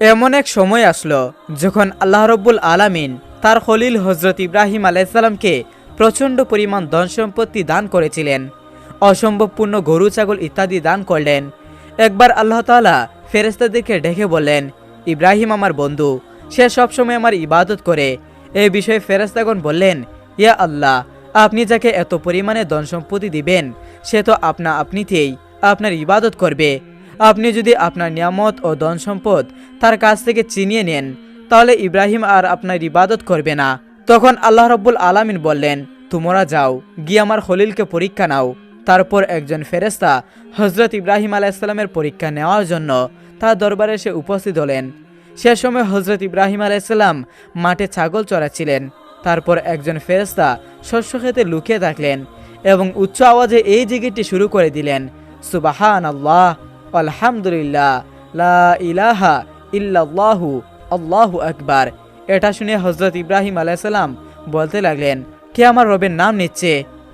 এমন এক সময় আসলো যখন আল্লাহ রব্বুল আলামিন তার খলিল হজরত ইব্রাহিম আলাইসাল্লামকে প্রচণ্ড পরিমাণ ধন সম্পত্তি দান করেছিলেন, অসম্ভবপূর্ণ গরু, ছাগল ইত্যাদি দান করলেন। একবার আল্লাহ তাআলা ফেরেস্তাদেরকে ডেকে বললেন, ইব্রাহিম আমার বন্ধু, সে সবসময় আমার ইবাদত করে। এ বিষয়ে ফেরেস্তাগণ বললেন, ইয়া আল্লাহ, আপনি যাকে এত পরিমাণে ধন সম্পত্তি দিবেন, সে তো আপনা আপনিতেই আপনার ইবাদত করবে। আপনি যদি আপনার নিয়ামত ও ধন সম্পদ তার কাছ থেকে চিনিয়ে নেন, তাহলে ইব্রাহিম আর আপনার ইবাদত করবে না। তখন আল্লাহ রব্বুল আলামিন বললেন, তোমরা যাও, গিয়ে আমার খলিলকে পরীক্ষা নাও। তারপর একজন ফেরেস্তা হজরত ইব্রাহিম আলাইসাল্লামের পরীক্ষা নেওয়ার জন্য তার দরবারে সে উপস্থিত হলেন। সে সময় হজরত ইব্রাহিম আলাইসাল্লাম মাঠে ছাগল চড়াচ্ছিলেন। তারপর একজন ফেরেস্তা শস্য খেতে লুকিয়ে থাকলেন এবং উচ্চ আওয়াজে এই জিগিরটি শুরু করে দিলেন। সুবাহান আল্লাহ আলহামদুলিল্লাহ, লা ইলাহা ইল্লাল্লাহু, আল্লাহু আকবার। এটা শুনে হজরত ইব্রাহিম আলাইসাল্লাম বলতে লাগলেন, কে আমার রবের নাম নিচ্ছে?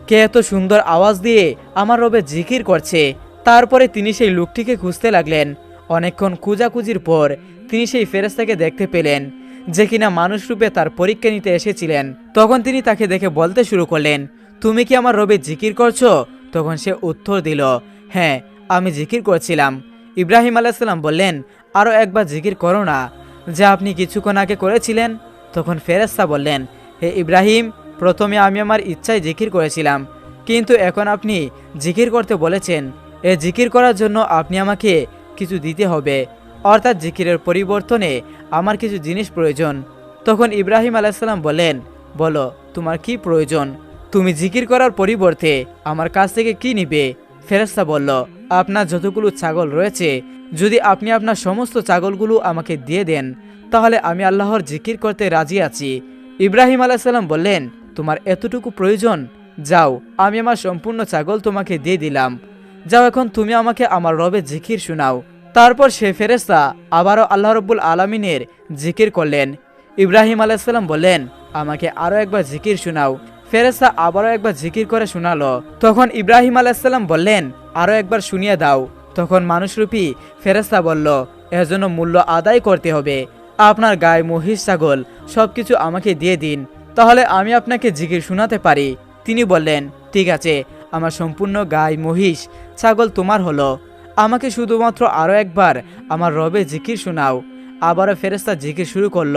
কে এত সুন্দর আওয়াজ দিয়ে আমার রবে জিকির করছে? তারপরে তিনি সেই লোকটিকে খুঁজতে লাগলেন। অনেকক্ষণ খুঁজাখুঁজির পর তিনি সেই ফেরেস্তাকে দেখতে পেলেন, যে কিনা মানুষ রূপে তার পরীক্ষা নিতে এসেছিলেন। তখন তিনি তাকে দেখে বলতে শুরু করলেন, তুমি কি আমার রবে জিকির করছ? তখন সে উত্তর দিল হ্যাঁ আমি জিকির করছিলাম। ইব্রাহিম আলাইসাল্লাম বললেন আরও একবার জিকির করো না। যা আপনি কিছুক্ষণ আগে করেছিলেন, তখন ফেরেস্তা বললেন, হে ইব্রাহিম, প্রথমে আমি আমার ইচ্ছায় জিকির করেছিলাম, কিন্তু এখন আপনি জিকির করতে বলেছেন। এ জিকির করার জন্য আপনি আমাকে কিছু দিতে হবে। অর্থাৎ জিকিরের পরিবর্তনে আমার কিছু জিনিস প্রয়োজন। তখন ইব্রাহিম আলাইসাল্লাম বললেন, বলো, তোমার কি প্রয়োজন? তুমি জিকির করার পরিবর্তে আমার কাছ থেকে কি নিবে? ফেরেস্তা বলল আপনার যতগুলো ছাগল রয়েছে, যদি আপনি আপনার সমস্ত ছাগলগুলো আমাকে দিয়ে দেন, তাহলে আমি আল্লাহর জিকির করতে রাজি আছি। ইব্রাহিম আলাইসাল্লাম বললেন, তোমার এতটুকু প্রয়োজন? যাও, আমি আমার সম্পূর্ণ ছাগল তোমাকে দিয়ে দিলাম। যাও এখন তুমি আমাকে আমার রবে জিকির শোনাও। তারপর সে ফেরেস্তা আবারও আল্লাহ রব্বুল আলমিনের জিকির করলেন। ইব্রাহিম আলাইসাল্লাম বললেন, আমাকে আরও একবার জিকির শোনাও। ফেরেস্তা আবারও একবার জিকির করে শোনালো। তখন ইব্রাহিম আলাইসাল্লাম বললেন আরও একবার শুনিয়ে দাও। তখন মানুষরূপী ফেরেস্তা বলল এর জন্য মূল্য আদায় করতে হবে। আপনার গায়ে মহিষ, ছাগল সব কিছু আমাকে দিয়ে দিন, তাহলে আমি আপনাকে জিকির শোনাতে পারি। তিনি বললেন, ঠিক আছে, আমার সম্পূর্ণ গায়ে মহিষ, ছাগল তোমার হলো। আমাকে শুধুমাত্র আরও একবার আমার রবে জিকির শোনাও। আবারও ফেরেস্তা জিকির শুরু করল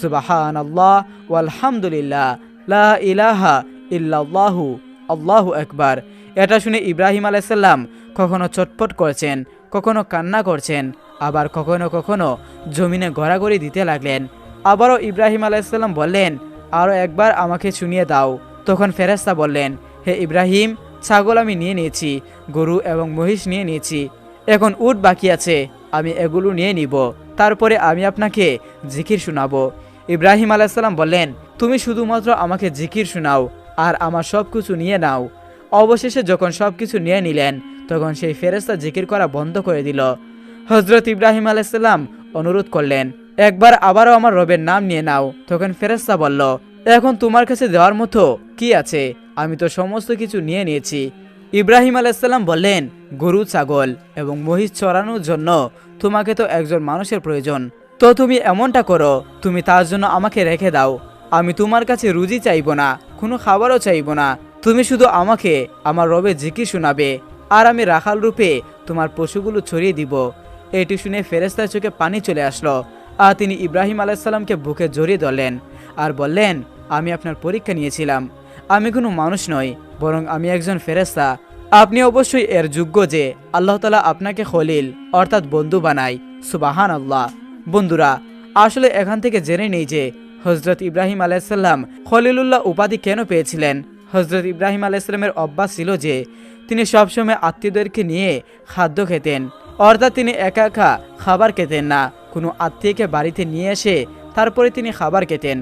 সুবাহান আল্লাহ আলহামদুলিল্লাহ লা ইলাহা ইল্লাল্লাহু, আল্লাহু একবার এটা শুনে ইব্রাহিম আলাইসাল্লাম কখনো চটপট করছেন, কখনো কান্না করছেন, আবার কখনো কখনো জমিনে গড়াগড়ি দিতে লাগলেন। আবারও ইব্রাহিম আলাইসাল্লাম বললেন আরও একবার আমাকে শুনিয়ে দাও। তখন ফেরেস্তা বললেন, হে ইব্রাহিম, ছাগল আমি নিয়ে নিয়েছি, গরু এবং মহিষ নিয়ে নিয়েছি। এখন উট বাকি আছে, আমি এগুলো নিয়ে নিব। তারপরে আমি আপনাকে জিকির শোনাবো। ইব্রাহিম আলাইসাল্লাম বললেন, তুমি শুধুমাত্র আমাকে জিকির শোনাও আর আমার সব কিছু নিয়ে নাও। অবশেষে যখন সব কিছু নিয়ে নিলেন, তখন সেই ফেরেস্তা জিকির করা বন্ধ করে দিল। হজরত ইব্রাহিম আলাইসাল্লাম অনুরোধ করলেন, একবার আবারও আমার রবের নাম নিয়ে নাও। তখন ফেরেস্তা বলল, এখন তোমার কাছে দেওয়ার মতো কি আছে? আমি তো সমস্ত কিছু নিয়ে নিয়েছি। ইব্রাহিম আলাইসাল্লাম বললেন, গরু, ছাগল এবং মহিষ চড়ানোর জন্য তোমাকে তো একজন মানুষের প্রয়োজন। তো তুমি এমনটা করো, তুমি তার জন্য আমাকে রেখে দাও। আমি তোমার কাছে রুজি চাইব না, কোনো খাবারও চাইব না। তুমি শুধু আমাকে, আমার রবে জিকি শোনাবে, আর আমি রাখাল রূপে তোমার পশুগুলো ছড়িয়ে দিব। এটি শুনে ফেরেস্তার চোখে পানি চলে আসলো, আর তিনি ইব্রাহিম আলাইসাল্লামকে বুকে জড়িয়ে ধরলেন, আর বললেন, আমি আপনার পরীক্ষা নিয়েছিলাম। আমি কোনো মানুষ নই, বরং আমি একজন ফেরেস্তা আপনি অবশ্যই এর যোগ্য যে আল্লাহ তালা আপনাকে খলিল, অর্থাৎ বন্ধু বানায়। সুবাহান আল্লাহ বন্ধুরা, আসলে এখান থেকে জেনে নেই যে হজরত ইব্রাহিম আলাইসাল্লাম খলিলুল্লাহ উপাধি কেন পেয়েছিলেন। হজরত ইব্রাহিম আলাইসাল্লামের অভ্যাস ছিল যে তিনি সবসময় আত্মীয়দেরকে নিয়ে খাদ্য খেতেন, অর্থাৎ তিনি একা একা খাবার খেতেন না। কোনো আত্মীয়কে বাড়িতে নিয়ে এসে তারপরে তিনি খাবার খেতেন।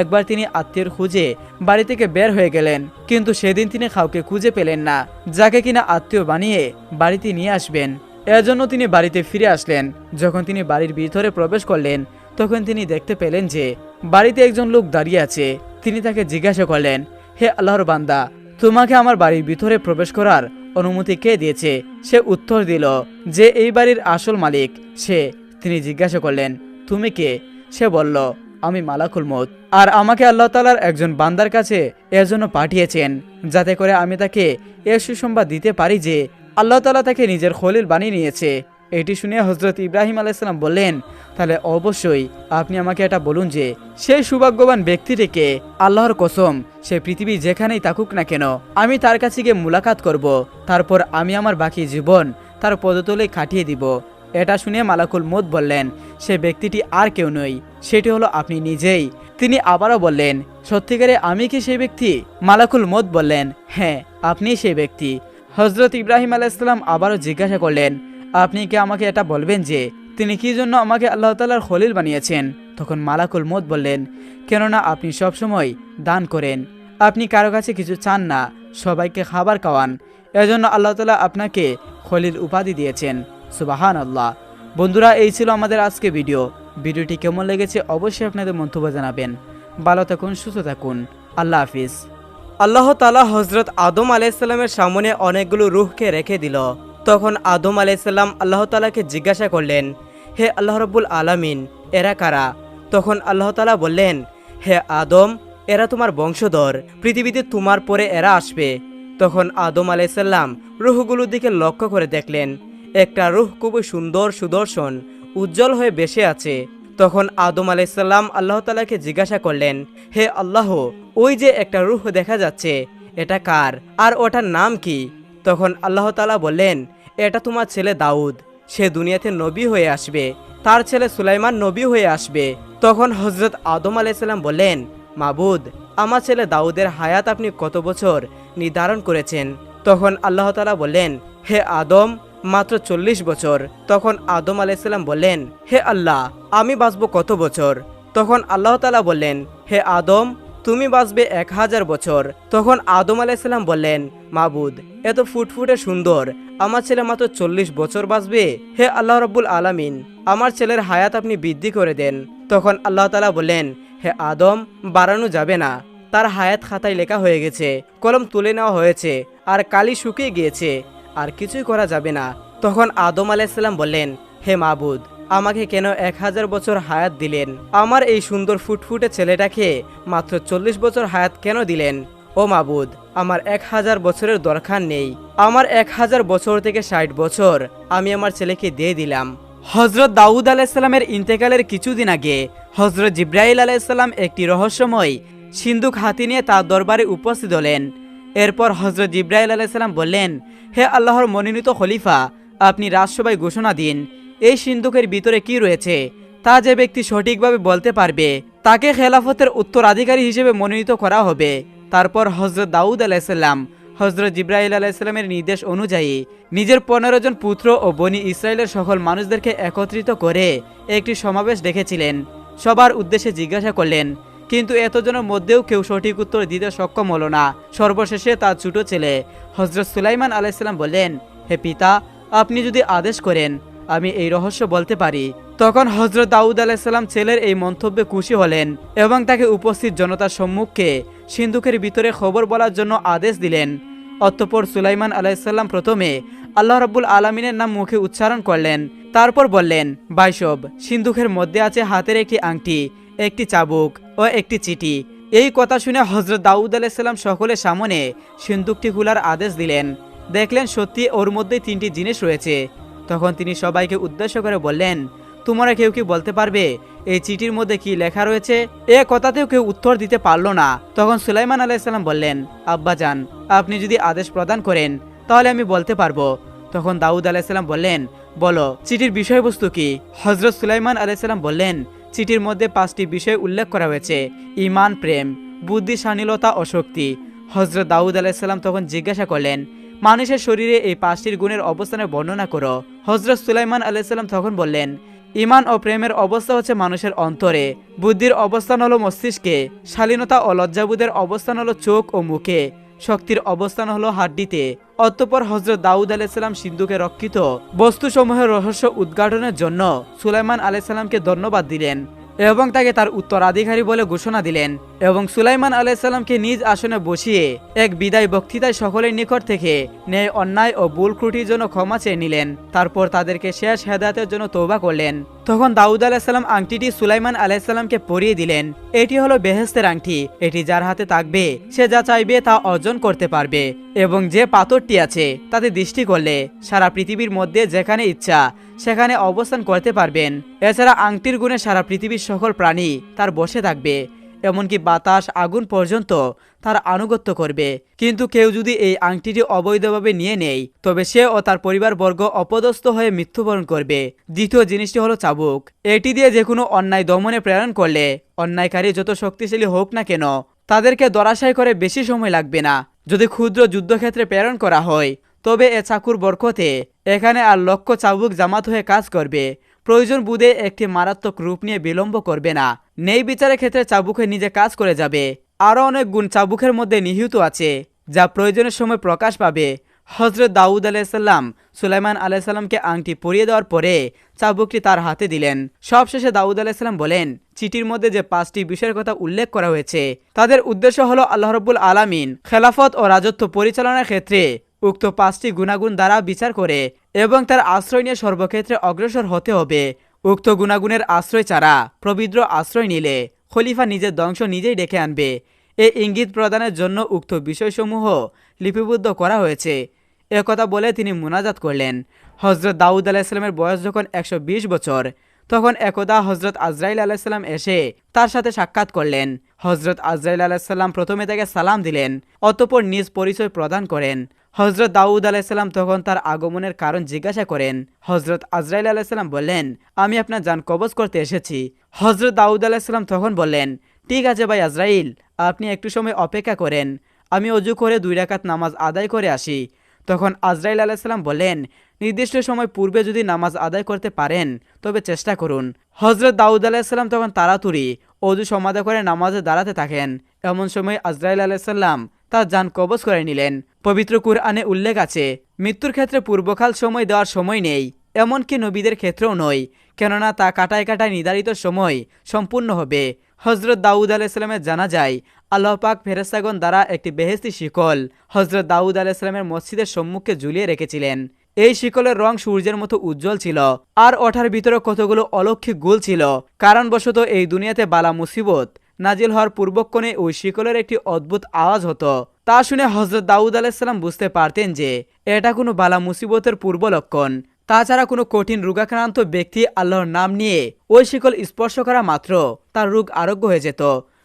একবার তিনি আত্মীয়র খুঁজে বাড়ি থেকে বের হয়ে গেলেন, কিন্তু সেদিন তিনি কাউকে খুঁজে পেলেন না, যাকে কিনা আত্মীয় বানিয়ে বাড়িতে নিয়ে আসবেন। এজন্য তিনি বাড়িতে ফিরে আসলেন। যখন তিনি বাড়ির ভিতরে প্রবেশ করলেন, তখন তিনি দেখতে পেলেন যে বাড়িতে একজন লোক দাঁড়িয়ে আছে। তিনি তাকে জিজ্ঞাসা করলেন, হে আল্লাহর বান্দা, তোমাকে আমার বাড়ির ভিতরে প্রবেশ করার অনুমতি কে দিয়েছে? সে উত্তর দিল, যে এই বাড়ির আসল মালিক। সে তিনি জিজ্ঞাসা করলেন, তুমি কে? সে বলল, আমি মালাকুল মত আর আমাকে আল্লাহ তালার একজন বান্দার কাছে এর জন্য পাঠিয়েছেন, যাতে করে আমি তাকে এ সুসংবাদ দিতে পারি যে আল্লাহ তালা তাকে নিজের খলিল বানিয়ে নিয়েছে। এটি শুনে হজরত ইব্রাহিম আলাইসালাম বললেন, তাহলে অবশ্যই আপনি আমাকে এটা বলুন যে সেই সৌভাগ্যবান ব্যক্তিটিকে আল্লাহর কসম, সে পৃথিবী যেখানেই থাকুক না কেন, আমি তার কাছে গিয়ে মুলাকাত করব, তারপর আমি আমার বাকি জীবন তার পদতলে কাটিয়ে দিব। এটা শুনে মালাকুল মোদ বললেন, সে ব্যক্তিটি আর কেউ নই, সেটি হলো আপনি নিজেই। তিনি আবারও বললেন, সত্যিকারে আমি কি সেই ব্যক্তি? মালাকুল মোদ বললেন হ্যাঁ আপনি সেই ব্যক্তি। হজরত ইব্রাহিম আলাইসাল্লাম আবারও জিজ্ঞাসা করলেন, আপনি কি আমাকে এটা বলবেন যে তিনি কি জন্য আমাকে আল্লাহ তালার খলিল বানিয়েছেন? তখন মালাকুল মোদ বললেন, কেননা আপনি সবসময় দান করেন। আপনি কারও কাছে কিছু চান না, সবাইকে খাবার খাওয়ান। এজন্য আল্লাহ তালা আপনাকে খলিল উপাধি দিয়েছেন। সুবাহান আল্লাহ বন্ধুরা, এই ছিল আমাদের আজকে ভিডিও। ভিডিওটি কেমন লেগেছে অবশ্যই আপনাদের মন্তব্য জানাবেন। ভালো থাকুন, সুস্থ থাকুন। আল্লাহ হাফিজ। আল্লাহ তালা হজরত আদম আলাইসাল্লামের সামনে অনেকগুলো রুহকে রেখে দিল। তখন আদম আলাইসাল্লাম আল্লাহ তালাকে জিজ্ঞাসা করলেন, হে আল্লাহ রব্বুল আলামিন, এরা কারা? তখন আল্লাহ তালা বললেন, হে আদম, এরা তোমার বংশধর, পৃথিবীতে তোমার পরে এরা আসবে। তখন আদম আলাইসাল্লাম রুহগুলোর দিকে লক্ষ্য করে দেখলেন, একটা রুহ খুবই সুন্দর সুদর্শন, উজ্জ্বল হয়ে বেসে আছে। তখন আদম আলাইসাল্লাম আল্লাহ তালাকে জিজ্ঞাসা করলেন, হে আল্লাহ ওই যে একটা রুহ দেখা যাচ্ছে, এটা কার আর ওটার নাম কি? তখন আল্লাহ তালা বললেন, এটা তোমার ছেলে দাউদ, সে দুনিয়াতে নবী হয়ে আসবে, তার ছেলে সুলাইমান নবী হয়ে আসবে। তখন হজরত আদম আলাইসাল্লাম বললেন, মাবুদ, আমার ছেলে দাউদের হায়াত আপনি কত বছর নির্ধারণ করেছেন? তখন আল্লাহ তালা বললেন, হে আদম, মাত্র চল্লিশ বছর। তখন আদম আলাইসাল্লাম বললেন, হে আল্লাহ, আমি বাঁচব কত বছর? তখন আল্লাহ তালা বললেন, হে আদম তুমি বাঁচবে এক হাজার বছর। তখন আদম আলাইসাল্লাম বললেন, মাবুদ, এত ফুটফুটে সুন্দর। আমার ছেলে মাত্র চল্লিশ বছর বাঁচবে। হে আল্লাহ রব্বুল আলামিন, আমার ছেলের হায়াত আপনি বৃদ্ধি করে দেন। তখন আল্লাহ তালা বললেন, হে আদম, বাড়ানো যাবে না। তার হায়াত খাতায় লেখা হয়ে গেছে, কলম তুলে নেওয়া হয়েছে, আর কালি শুকিয়ে গিয়েছে, আর কিছুই করা যাবে না। তখন আদম আলাইসাল্লাম বললেন, হে মাবুদ আমাকে কেন এক হাজার বছর হায়াত দিলেন? আমার এই সুন্দর ফুটফুটে ছেলেটাকে মাত্র চল্লিশ বছর হায়াত কেন দিলেন? ও মাবুদ, আমার এক হাজার বছরের দরকার নেই। আমার এক হাজার বছর থেকে ষাট বছর আমি আমার ছেলেকে দিয়ে দিলাম। হজরত দাউদ আলাইসাল্লামের ইন্তেকালের কিছুদিন আগে হজরত জিব্রাইল আলাইসাল্লাম একটি রহস্যময় সিন্ধুক হাতি নিয়ে তার দরবারে উপস্থিত হলেন। এরপর হজরত জিব্রাইল আলাইসাল্লাম বললেন, হে আল্লাহর মনোনীত খলিফা, আপনি রাজসভায় ঘোষণা দিন। এই সিন্ধুকের ভিতরে কি রয়েছে? তা যে ব্যক্তি সঠিকভাবে বলতে পারবে, তাকে খেলাফতের উত্তরাধিকারী হিসেবে মনোনীত করা হবে। তারপর হজরত দাউদ আলাইসাল্লাম হজরত জিব্রাইল আলাইসাল্লামের নির্দেশ অনুযায়ী নিজের পনেরো জন পুত্র ও বনি ইসরায়েলের সকল মানুষদেরকে একত্রিত করে একটি সমাবেশ ডেকেছিলেন। সবার উদ্দেশ্যে জিজ্ঞাসা করলেন, কিন্তু এতজনের মধ্যেও কেউ সঠিক উত্তর দিতে সক্ষম হলো না। সর্বশেষে তার ছোট ছেলে হজরত সুলাইমান আলাইসাল্লাম বললেন, হে পিতা, আপনি যদি আদেশ করেন আমি এই রহস্য বলতে পারি। তখন হজরত দাউদ আলাইসাল্লাম ছেলের এই মন্তব্যে খুশি হলেন এবং তাকে উপস্থিত জনতার সম্মুখে সিন্ধুকের ভিতরে খবর বলার জন্য আদেশ দিলেন। অতঃপর সুলাইমান আলাইসাল্লাম প্রথমে আল্লাহ রাব্বুল আলমিনের নাম মুখে উচ্চারণ করলেন। তারপর বললেন বাইসব সিন্ধুকের মধ্যে আছে হাতের একটি আংটি, একটি চাবুক ও একটি চিঠি। এই কথা শুনে হজরত দাউদ আলাইসাল্লাম সকলের সামনে সিন্ধুকটি খোলার আদেশ দিলেন। দেখলেন সত্যি ওর মধ্যে তিনটি জিনিস রয়েছে। তখন তিনি সবাইকে উদ্দেশ্য করে বললেন, তোমরা কেউ কি বলতে পারবে? এই চিঠির মধ্যে কি লেখা রয়েছে? এ কথাতেও কেউ উত্তর দিতে পারল না। তখন সুলাইমান আলাইসাল্লাম বললেন আব্বাজান আপনি যদি আদেশ প্রদান করেন, তাহলে আমি বলতে পারব। তখন দাউদ আলাইসাল্লাম বললেন, বলো, চিঠির বিষয়বস্তু কি? হজরত সুলাইমান আলাইসাল্লাম বললেন, চিঠির মধ্যে পাঁচটি বিষয় উল্লেখ করা হয়েছে ইমান প্রেম বুদ্ধি শানীলতা ও শক্তি হজরত দাউদ আলাইসাল্লাম তখন জিজ্ঞাসা করলেন মানুষের শরীরে এই পাঁচটির গুণের অবস্থানের বর্ণনা করো। হজরত সুলাইমান আলাইসাল্লাম তখন বললেন ইমান ও প্রেমের অবস্থা হচ্ছে মানুষের অন্তরে। বুদ্ধির অবস্থান হলো মস্তিষ্কে, শালীনতা ও লজ্জাবুদের অবস্থান হলো চোখ ও মুখে। শক্তির অবস্থান হলো হাড্ডিতে। অতঃপর হজরত দাউদ আলাইসাল্লাম সিন্ধুকে রক্ষিত। বস্তুসমূহের রহস্য উদ্ঘাটনের জন্য সুলাইমান আলাইসাল্লামকে ধন্যবাদ দিলেন। এবং তাকে তার উত্তরাধিকারী বলে ঘোষণা দিলেন এবং সুলাইমান আলাইসাল্লামকে নিজ আসনে বসিয়ে এক বিদায় বক্তৃতায় সকলের নিকট থেকে ন্যায়, অন্যায় ও ভুল ত্রুটির জন্য ক্ষমা চেয়ে নিলেন। তারপর তাদেরকে শেষ হেদায়তের জন্য তৌবা করলেন। তখন দাউদ আলাহিসাল্লাম আংটিটি সুলাইমান আলাইসাল্লামকে পরিয়ে দিলেন। এটি হলো বেহেস্তের আংটি। এটি যার হাতে থাকবে, সে যা চাইবে তা অর্জন করতে পারবে এবং যে পাথরটি আছে তাতে দৃষ্টি করলে সারা পৃথিবীর মধ্যে যেখানে ইচ্ছা সেখানে অবস্থান করতে পারবেন। এছাড়া আংটির গুণে সারা পৃথিবীর সকল প্রাণী তার বসে থাকবে, এমনকি বাতাস, আগুন পর্যন্ত তার আনুগত্য করবে। কিন্তু কেউ যদি এই আংটিটি অবৈধভাবে নিয়ে নেয়, তবে সে ও তার পরিবারবর্গ অপদস্থ হয়ে মৃত্যুবরণ করবে। দ্বিতীয় জিনিসটি হলো চাবুক। এটি দিয়ে যে কোনো অন্যায় দমনে প্রেরণ করলে, অন্যায়কারী যত শক্তিশালী হোক না কেন, তাদেরকে দরাশাই করে বেশি সময় লাগবে না। যদি ক্ষুদ্র যুদ্ধক্ষেত্রে প্রেরণ করা হয় তবে এ চাকুর বরকতে এখানে আর লক্ষ্য চাবুক জামাত হয়ে কাজ করবে। প্রয়োজন বুধে একটি মারাত্মক রূপ নিয়ে বিলম্ব করবে না। নেই বিচারের ক্ষেত্রে চাবুকে নিজে কাজ করে যাবে। আরও অনেক গুণ চাবুকের মধ্যে নিহিত আছে, যা প্রয়োজনের সময় প্রকাশ পাবে। হজরত দাউদ আলাইসাল্লাম সুলাইমান আলাইসাল্লামকে আংটি পরিয়ে দেওয়ার পরে চাবুকটি তার হাতে দিলেন। সবশেষে দাউদ আলাইসাল্লাম বলেন, চিঠির মধ্যে যে পাঁচটি বিষয়ের কথা উল্লেখ করা হয়েছে, তাদের উদ্দেশ্য হলো আল্লাহ রব্বুল আলামিন খেলাফত ও রাজত্ব পরিচালনার ক্ষেত্রে উক্ত পাঁচটি গুণাগুণ দ্বারা বিচার করে এবং তার আশ্রয় নিয়ে সর্বক্ষেত্রে অগ্রসর হতে হবে। উক্ত গুণাগুণের আশ্রয় ছাড়া প্রবিদ্র আশ্রয় নিলে খলিফা নিজের ধ্বংস নিজেই ডেকে আনবে। এ ইঙ্গিত প্রদানের জন্য উক্ত বিষয়সমূহ লিপিবদ্ধ করা হয়েছে। একথা বলে তিনি মোনাজাত করলেন। হজরত দাউদ আলাহিসাল্লামের বয়স যখন একশো বিশ বছর, তখন একদা হজরত আজরাইল আলাহিসাল্লাম এসে তার সাথে সাক্ষাৎ করলেন। হজরত আজরাইল আলাহিসাল্লাম প্রথমে তাকে সালাম দিলেন, অতপর নিজ পরিচয় প্রদান করেন। হজরত দাউদ আলাইসাল্লাম তখন তার আগমনের কারণ জিজ্ঞাসা করেন। হজরত আজরাইল আলাইসাল্লাম বললেন, আমি আপনার যান কবজ করতে এসেছি। হজরত দাউদ আলাইসাল্লাম তখন বললেন, ঠিক আছে ভাই আজরাইল, আপনি একটু সময় অপেক্ষা করেন। আমি অজু করে দুই রাকাত নামাজ আদায় করে আসি। তখন আজরাইল আলাইসাল্লাম বললেন, নির্দিষ্ট সময় পূর্বে যদি নামাজ আদায় করতে পারেন, তবে চেষ্টা করুন। হজরত দাউদ আলাইসাল্লাম তখন তাড়াতুড়ি অজু সমাধা করে নামাজে দাঁড়াতে থাকেন। এমন সময় আজরাইল আলাইসাল্লাম তার যান কবজ করে নিলেন। পবিত্র কুরআনে উল্লেখ আছে, মৃত্যুর ক্ষেত্রে পূর্বকাল সময় দেওয়ার সময় নেই, এমনকি নবীদের ক্ষেত্রেও নয়, কেননা তা কাটায় কাটায় নির্ধারিত সময় সম্পূর্ণ হবে। হজরত দাউদ আলাইসালামের জানা যায় আল্লাহ পাক ফেরেস্তাগণ দ্বারা একটি বেহেস্তি শিকল হজরত দাউদ আলাইসালামের মসজিদের সম্মুখে ঝুলিয়ে রেখেছিলেন। এই শিকলের রং সূর্যের মতো উজ্জ্বল ছিল, আর ওঠার ভিতরে কতগুলো অলৌকিক গুল ছিল। কারণবশত এই দুনিয়াতে বালা মুসিবত নাজিল হওয়ার পূর্বক্ষণে ওই শিকলের একটি অদ্ভুত আওয়াজ হতো। তা শুনে হজরত দাউদ আলাইসাল্লাম বুঝতে পারতেন যে এটা কোনো বালা মুসিবতের পূর্ব লক্ষণ তাছাড়া কোনো কঠিন রোগাক্রান্ত ব্যক্তি আল্লাহর নাম নিয়ে ওই শিকল স্পর্শ করা মাত্র তার রোগ আরোগ্য হয়ে যেত।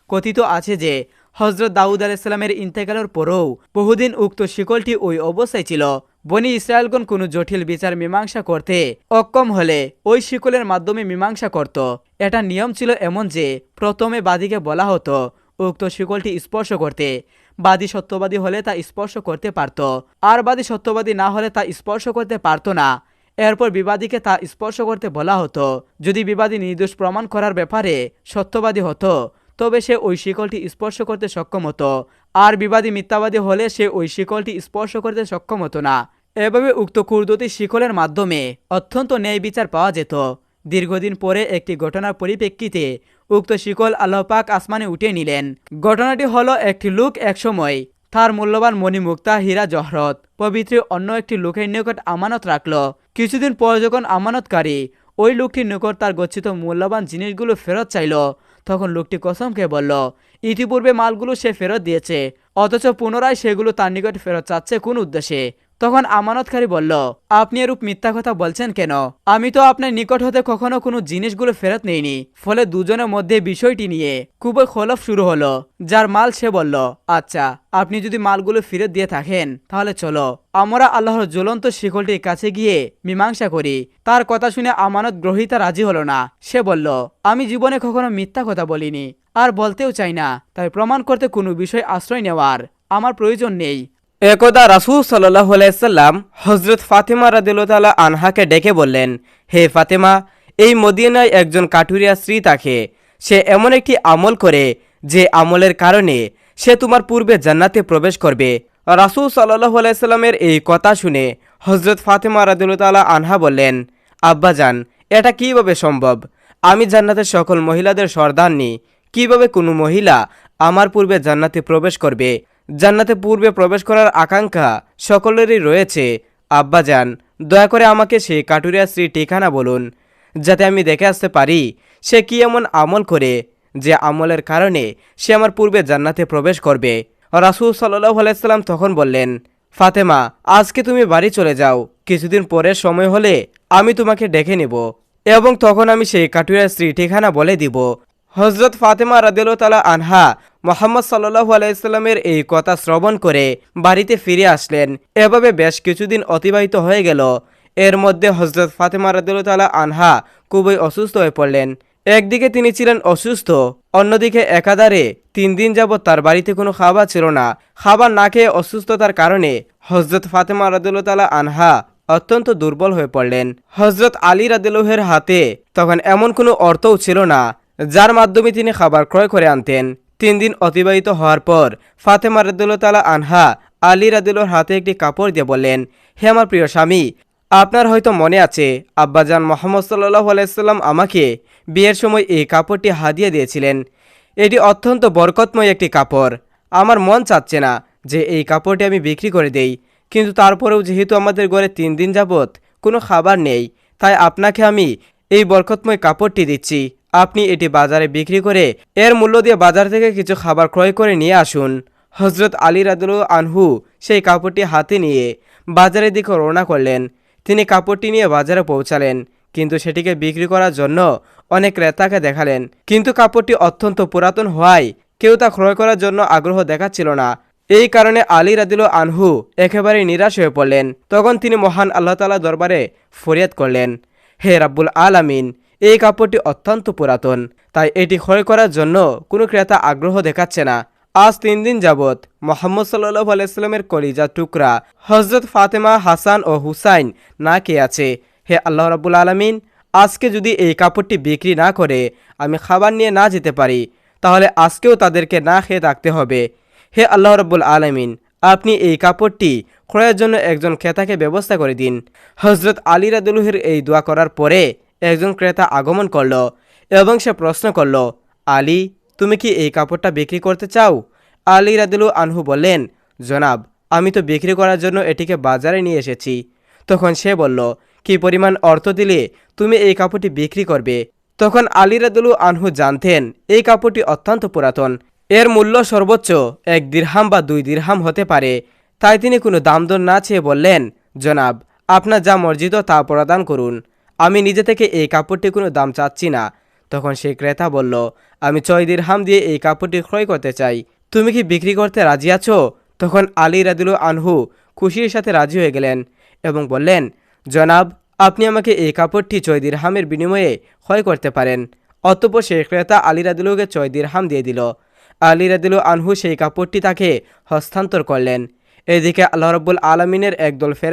কথিত আছে যে হজরত দাউদ আলাইসাল্লামের ইন্তেকালের পরেও বহুদিন উক্ত শিকলটি ওই অবস্থায় ছিল। বনি ইসরায়েলগণ কোনো জটিল বিচার মীমাংসা করতে অক্ষম হলে ওই শিকলের মাধ্যমে মীমাংসা করত। এটা নিয়ম ছিল এমন যে, প্রথমে বাদীকে বলা হতো, উক্ত শিকলটি স্পর্শ করতে। বাদী সত্যবাদী হলে তা স্পর্শ করতে পারত। আর বাদী সত্যবাদী না হলে তা স্পর্শ করতে পারত না। এরপর বিবাদীকে তা স্পর্শ করতে বলা হতো। যদি বিবাদী নির্দোষ প্রমাণ করার ব্যাপারে সত্যবাদী হতো তবে সে ওই শিকলটি স্পর্শ করতে সক্ষম হতো। আর বিবাদী মিথ্যাবাদী হলে সে ওই শিকলটি স্পর্শ করতে সক্ষম হতো না। এভাবে উক্ত কুর্দতি শিকলের মাধ্যমে অত্যন্ত ন্যায় বিচার পাওয়া যেত। দীর্ঘদিন পরে একটি ঘটনার পরিপ্রেক্ষিতে উক্ত শিকল আল্লাহ পাক আসমানে উঠিয়ে নিলেন। ঘটনাটি হলো একটি লোক একসময় তার মূল্যবান মণিমুক্তা হীরা জহরত পবিত্র অন্য একটি লোকের নিকট আমানত রাখল। কিছুদিন পর যখন আমানতকারী ওই লোকটির নিকট তার গচ্ছিত মূল্যবান জিনিসগুলো ফেরত চাইল তখন লোকটি কসমকে বলল, ইতিপূর্বে মালগুলো সে ফেরত দিয়েছে, অথচ পুনরায় সেগুলো তার নিকট ফেরত চাচ্ছে কোন উদ্দেশ্যে? তখন আমানতকারী বলল, আপনি এরূপ মিথ্যা কথা বলছেন কেন? আমি তো আপনার নিকট হতে কখনো কোনো জিনিসগুলো ফেরত নেইনি। ফলে দুজনের মধ্যে বিষয়টি নিয়ে খুবই খলফ শুরু হলো, যার মাল সে বলল আচ্ছা আপনি যদি মালগুলো ফেরত দিয়ে থাকেন, তাহলে চলো। আমরা আল্লাহর জ্বলন্ত শিকলটির কাছে গিয়ে মীমাংসা করি। তার কথা শুনে আমানত গ্রহিতা রাজি হলো না। সে বলল, আমি জীবনে কখনো মিথ্যা কথা বলিনি, আর বলতেও চাই না। তাই প্রমাণ করতে কোনো বিষয় আশ্রয় নেওয়ার আমার প্রয়োজন নেই। একদা রাসুল সাল্লাহ আলাইসাল্লাম হজরত ফাতেমা রাদিল্লা আনহাকে ডেকে বললেন, হে ফাতেমা, এই মদিনায় একজন কাঠুরিয়া স্ত্রী তাকে সে এমন একটি আমল করে যে আমলের কারণে সে তোমার পূর্বে জান্নাতে প্রবেশ করবে। রাসুল সাল্লাহ আলাইসাল্লামের এই কথা শুনে হজরত ফাতেমা রাদিল্লা আনহা বললেন আব্বাজান এটা কীভাবে সম্ভব? আমি জান্নাতের সকল মহিলাদের সর্দারনি, কীভাবে কোনো মহিলা আমার পূর্বে জান্নাতে প্রবেশ করবে? জান্নাতে পূর্বে প্রবেশ করার আকাঙ্ক্ষা সকলেরই রয়েছে। আব্বাজান, দয়া করে আমাকে সেই কাটুরিয়া স্ত্রীর ঠিকানা বলুন, যাতে আমি দেখে আসতে পারি সে কি এমন আমল করে যে আমলের কারণে সে আমার পূর্বে জান্নাতে প্রবেশ করবে। রাসুল সাল্লাহ আলাইসাল্লাম তখন বললেন, ফাতেমা, আজকে তুমি বাড়ি চলে যাও। কিছুদিন পরে সময় হলে আমি তোমাকে ডেকে নেব এবং তখন আমি সেই কাটুরিয়ার স্ত্রী ঠিকানা বলে দিব। হজরত ফাতেমা রাদিল তালা আনহা মোহাম্মদ সাল্লু আলাইস্লামের এই কথা শ্রবণ করে বাড়িতে ফিরে আসলেন। এভাবে বেশ কিছুদিন অতিবাহিত হয়ে গেল। এর মধ্যে হজরত ফাতেমা রাদিল তালা আনহা খুবই অসুস্থ হয়ে পড়লেন। একদিকে তিনি ছিলেন অসুস্থ, অন্যদিকে একাধারে তিন দিন যাবৎ তার বাড়িতে কোনো খাবার ছিল না। খাবার না খেয়ে অসুস্থতার কারণে হজরত ফাতেমা রাদিল্লা তালা আনহা অত্যন্ত দুর্বল হয়ে পড়লেন। হজরত আলী রাদিলহের হাতে তখন এমন কোনো অর্থও ছিল না, যার মাধ্যমে তিনি খাবার ক্রয় করে আনতেন। তিন দিন অতিবাহিত হওয়ার পর ফাতেমা তালা আনহা আলী রাদিলোর হাতে একটি কাপড় দিয়ে বললেন, হে আমার প্রিয় স্বামী, আপনার হয়তো মনে আছে, আব্বাজান মোহাম্মদ সাল্লাহ আলাইসাল্লাম আমাকে বিয়ের সময় এই কাপড়টি হাদিয়ে দিয়েছিলেন। এটি অত্যন্ত বরকতময় একটি কাপড়। আমার মন চাচ্ছে না যে এই কাপড়টি আমি বিক্রি করে দেই, কিন্তু তারপরেও যেহেতু আমাদের ঘরে তিন দিন যাবৎ কোনো খাবার নেই, তাই আপনাকে আমি এই বরকতময় কাপড়টি দিচ্ছি। আপনি এটি বাজারে বিক্রি করে এর মূল্য দিয়ে বাজার থেকে কিছু খাবার ক্রয় করে নিয়ে আসুন। হজরত আলী রাদুল আনহু সেই কাপড়টি হাতে নিয়ে বাজারের দিকে রওনা করলেন। তিনি কাপড়টি নিয়ে বাজারে পৌঁছালেন, কিন্তু সেটিকে বিক্রি করার জন্য অনেক ক্রেতাকে দেখালেন। কিন্তু কাপড়টি অত্যন্ত পুরাতন হওয়ায় কেউ তা ক্রয় করার জন্য আগ্রহ দেখাচ্ছিল না। এই কারণে আলী রাদিল আনহু একেবারে নিরাশ হয়ে পড়লেন। তখন তিনি মহান আল্লাহ তালা দরবারে ফরিয়াদ করলেন, হে রাব্বুল আলামিন এই কাপড়টি অত্যন্ত পুরাতন, তাই এটি ক্রয় করার জন্য কোনো ক্রেতা আগ্রহ দেখাচ্ছে না। আজ তিন দিন যাবৎ মোহাম্মদ সাল্লাহ আলাইস্লামের কলিজা টুকরা হজরত ফাতেমা হাসান ও হুসাইন না কে আছে। হে আল্লাহ রাবুল আলমিন, আজকে যদি এই কাপড়টি বিক্রি না করে আমি খাবার নিয়ে না যেতে পারি, তাহলে আজকেও তাদেরকে না খেয়ে থাকতে হবে। হে আল্লাহ রব্বুল আলমিন, আপনি এই কাপড়টি ক্রয়ের জন্য একজন ক্রেতাকে ব্যবস্থা করে দিন। হজরত আলী রাদুলহের এই দোয়া করার পরে একজন ক্রেতা আগমন করল এবং সে প্রশ্ন করল, আলী, তুমি কি এই কাপড়টা বিক্রি করতে চাও? আলী রাদিলু আনহু বললেন, জনাব, আমি তো বিক্রি করার জন্য এটিকে বাজারে নিয়ে এসেছি। তখন সে বলল, কি পরিমাণ অর্থ দিলে তুমি এই কাপড়টি বিক্রি করবে? তখন আলী রাদুলু আনহু জানতেন, এই কাপড়টি অত্যন্ত পুরাতন। এর মূল্য সর্বোচ্চ এক দিরহাম বা দুই দিরহাম হতে পারে। তাই তিনি কোনো দাম দর না চেয়ে বললেন, জনাব, আপনার যা মর্জিত তা প্রদান করুন। আমি নিজে থেকে এই কাপড়টি কোনো দাম চাচ্ছি না। তখন সেই ক্রেতা বলল, আমি ছয় দিরহাম দিয়ে এই কাপড়টি ক্রয় করতে চাই। তুমি কি বিক্রি করতে রাজি আছো? তখন আলী রাদিলু আনহু খুশির সাথে রাজি হয়ে গেলেন এবং বললেন, জনাব, আপনি আমাকে এই কাপড়টি ছয় দিরহামের বিনিময়ে ক্রয় করতে পারেন। অতঃপর সেই ক্রেতা আলী রাদিলুকে ছয় দিরহাম দিয়ে দিল। আলী রাদিলু আনহু সেই কাপড়টি তাকে হস্তান্তর করলেন। এদিকে আল্লাহ রব্বুল আলমিনের একদল ফেরেস